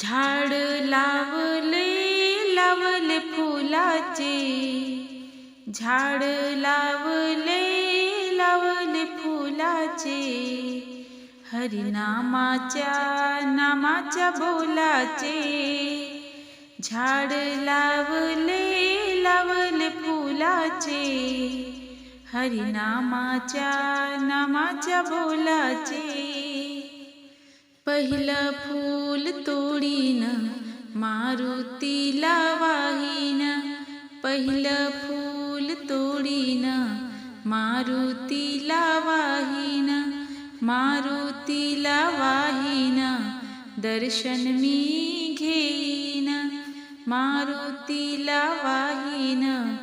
झाड लावले लावले फुलाचे. झाड लावले लावले फुलाचे. हरिनामाच्या नामाच्या बोलाचे. झाड लावले लावले फुलाचे. हरिनामाच्या नामाच्या बोलाचे. पहिलं फूल तोडीन मारुतीला वाहीन पहिलं फूल तोडीन मारुतीला वाहीन मारुतीला वाहीन दर्शन मी घेईन. मारुतीला वाहीन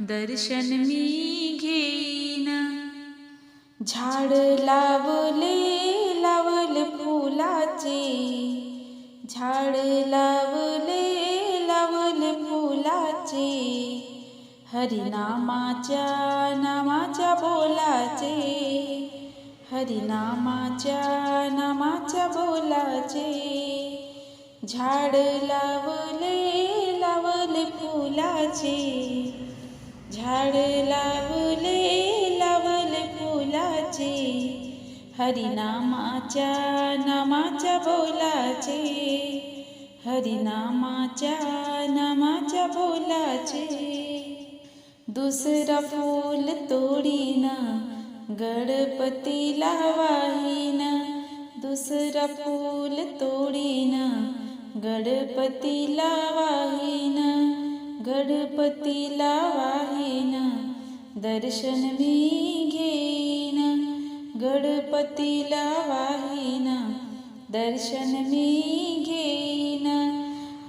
दर्शन मी घेईन. झाड लावले फुलाचे झाड लावले लावले फुलाचे. हरिनामाच्या नामाच्या बोलाचे. हरिनामाच्या नामाच्या बोलाचे. झाड लावले लावले फुलाचे. झाड लावले हरिनामाच्या नामाच्या बोलाचे. हरिनामाच्या नामाच्या बोलाचे. दुसरा फूल तोडीन गणपतीला वाहीन दुसरा फूल तोडीन गणपतीला वाहीन गणपतीला वाहीन दर्शन मी घेईन गणपतीला वाहिना दर्शन मी घेईन.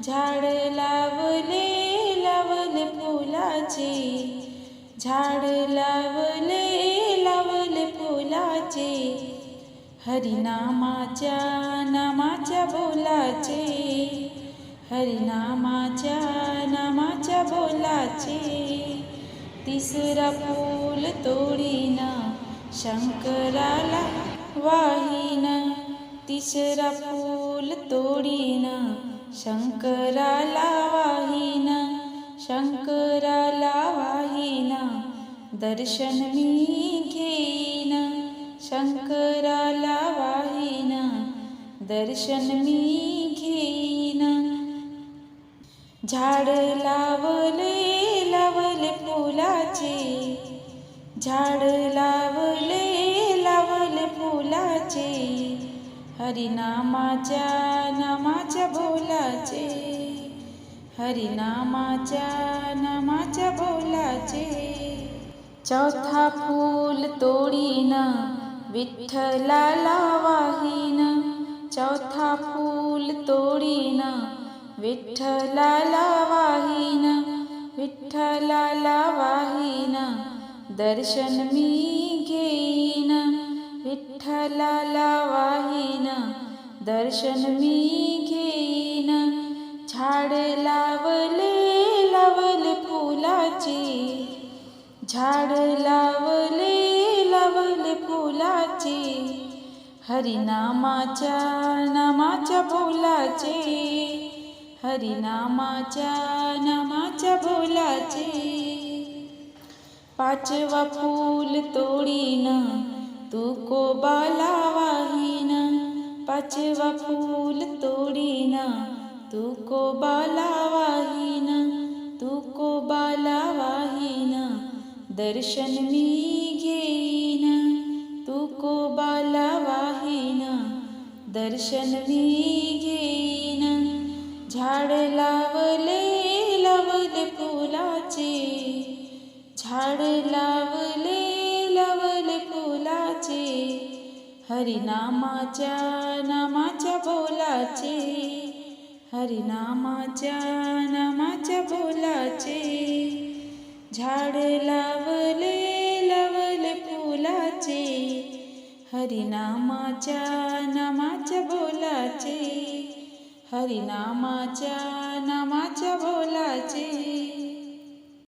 झाड लावले लावल फुलाचे. झाड लावले लावल फुलाचे. हरिनामाच्या नामाच्या बोलाचे. हरिनामाच्या नामाच्या बोलाचे. तिसरा फूल तोडीन शंकराला वाहीन तिसरा फूल तोडीन. शंकराला वाहीन शंकराला वाहीन. दर्शन मी घेईन शंकराला वाहीन. दर्शन मी घेईन. झाड लावले लावले फुलाचे. झाड लाव बोलाचे. हरिनामाच्या नामाच्या बोलाचे. चौथा फूल तोडीन विठ्ठलाला वाहीन चौथा फूल तोडीन विठ्ठलाला वाहीन विठ्ठलाला वाहीन दर्शन मी घेईन विठ्ठलाला वाहीन दर्शन मी घेईन. झाड लावले लावले फुलाचे. झाड लावले लावले फुलाचे. हरिनामाच्या नामाच्या बोलाचे हरिनामाच्या नामाच्या बोलाचे पाचवा फूल तोडीन वाहीन पाचवा फूल तोडीन। तू कोबाला वाहीन तू कोबाला वाहीन दर्शन मी घेईन तू कोबाला वाहीन दर्शन मी घेईन झाड लावले लावले फुलाचे। झाड लावले बोलाचे हरिनामाच्या नामाच्या बोलाचे हरिनामाच्या नामाच्या बोलाचे झाड लावले लावले फुलाचे हरिनामाच्या नामाच्या बोलाचे हरिनामाच्या नामाच्या बोलाचे